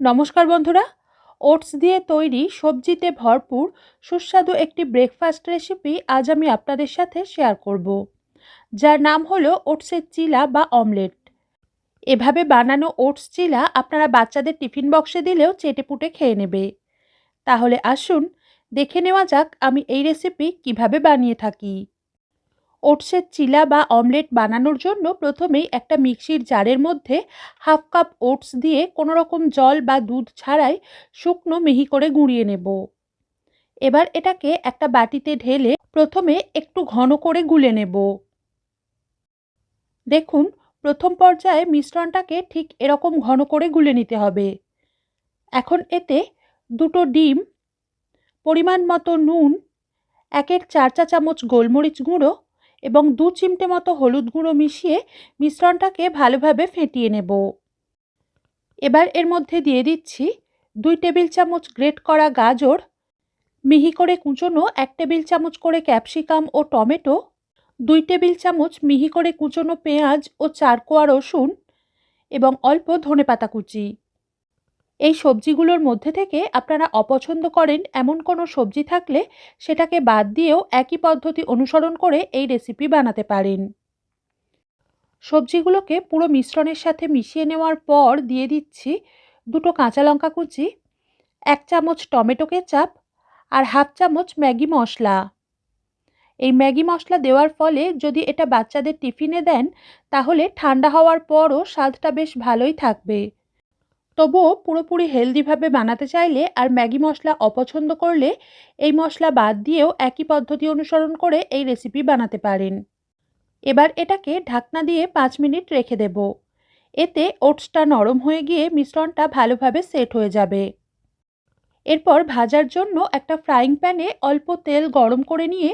নমস্কার বন্ধুরা। ওটস দিয়ে তৈরি সবজিতে ভরপুর সুস্বাদু একটি ব্রেকফাস্ট রেসিপি আজ আমি আপনাদের সাথে শেয়ার করব। যার নাম হলো ওটসের চিলা বা অমলেট এভাবে বানানো ওটস চিলা আপনারা বাচ্চাদের টিফিন বক্সে দিলেও চেটেপুটে খেয়ে নেবে। তাহলে আসুন, দেখে নেওয়া যাক আমি এই রেসিপি কীভাবে বানিয়ে থাকি। ওটসের চিলা বা অমলেট বানানোর জন্য প্রথমেই একটা মিক্সির জারের মধ্যে হাফ কাপ ওটস দিয়ে কোনো রকম জল বা দুধ ছাড়াই শুকনো মিহি করে গুঁড়িয়ে নেব। এবার এটাকে একটা বাটিতে ঢেলে প্রথমে একটু ঘন করে গুলে নেব। দেখুন, প্রথম পর্যায়ে মিশ্রণটাকে ঠিক এরকম ঘন করে গুলে নিতে হবে। এখন এতে দুটো ডিম, পরিমাণ মতো নুন, একের চার চা চামচ গোলমরিচ গুঁড়ো এবং দু চিমটে মতো হলুদ গুঁড়ো মিশিয়ে মিশ্রণটাকে ভালোভাবে ফেটিয়ে নেব। এবার এর মধ্যে দিয়ে দিচ্ছি দুই টেবিল চামচ গ্রেট করা গাজর, মিহি করে কুচোনো এক টেবিল চামচ করে ক্যাপসিকাম ও টমেটো, দুই টেবিল চামচ মিহি করে কুচোনো পেঁয়াজ ও চারকোয়া রসুন এবং অল্প ধনেপাতা কুচি। এই সবজিগুলোর মধ্যে থেকে আপনারা অপছন্দ করেন এমন কোনো সবজি থাকলে সেটাকে বাদ দিয়েও একই পদ্ধতি অনুসরণ করে এই রেসিপি বানাতে পারেন। সবজিগুলোকে পুরো মিশ্রণের সাথে মিশিয়ে নেওয়ার পর দিয়ে দিচ্ছি দুটো কাঁচা লঙ্কা কুচি, এক চামচ টমেটো কেচাপ আর হাফ চামচ ম্যাগি মশলা। এই ম্যাগি মশলা দেওয়ার ফলে যদি এটা বাচ্চাদের টিফিনে দেন তাহলে ঠান্ডা হওয়ার পরও স্বাদটা বেশ ভালোই থাকবে। তবুও পুরোপুরি হেলদিভাবে বানাতে চাইলে আর ম্যাগি মশলা অপছন্দ করলে এই মশলা বাদ দিয়েও একই পদ্ধতি অনুসরণ করে এই রেসিপি বানাতে পারেন। এবার এটাকে ঢাকনা দিয়ে পাঁচ মিনিট রেখে দেব। এতে ওটসটা নরম হয়ে গিয়ে মিশ্রণটা ভালোভাবে সেট হয়ে যাবে। এরপর ভাজার জন্য একটা ফ্রাইং প্যানে অল্প তেল গরম করে নিয়ে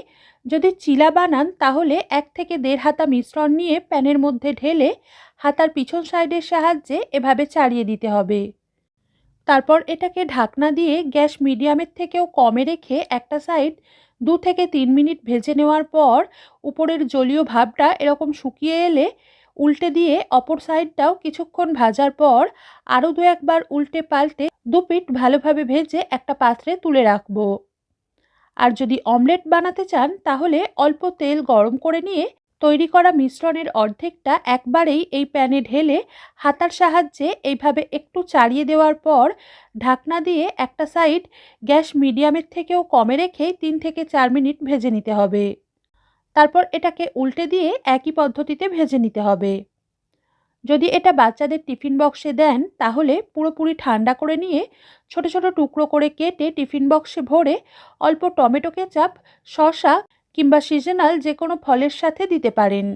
যদি চিলা বানান তাহলে এক থেকে দেড় হাতা মিশ্রণ নিয়ে প্যানের মধ্যে ঢেলে হাতার পিছন সাইডের সাহায্যে এভাবে চাড়িয়ে দিতে হবে। তারপর এটাকে ঢাকনা দিয়ে গ্যাস মিডিয়ামের থেকেও কমে রেখে একটা সাইড দু থেকে তিন মিনিট ভেজে নেওয়ার পর উপরের জলীয় ভাবটা এরকম শুকিয়ে এলে উল্টে দিয়ে অপর সাইডটাও কিছুক্ষণ ভাজার পর আরও দু একবার উল্টে পাল্টে দু পিঠ ভালোভাবে ভেজে একটা পাত্রে তুলে রাখব। আর যদি অমলেট বানাতে চান, তাহলে অল্প তেল গরম করে নিয়ে তৈরি করা মিশ্রণের অর্ধেকটা একবারেই এই প্যানে ঢেলে হাতার সাহায্যে এইভাবে একটু চাড়িয়ে দেওয়ার পর ঢাকনা দিয়ে একটা সাইড গ্যাস মিডিয়ামের থেকেও কমে রেখে তিন থেকে চার মিনিট ভেজে নিতে হবে। তারপর এটাকে উল্টে দিয়ে একই পদ্ধতিতে ভেজে নিতে হবে। যদি এটা বাচ্চাদের টিফিন বক্সে দেন, তাহলে পুরোপুরি ঠান্ডা করে নিয়ে ছোট ছোট টুকরো করে কেটে টিফিন বক্সে ভরে অল্প টমেটো কেচাপ শশা কিংবা সিজনাল যে কোনো ফলের সাথে দিতে পারেন।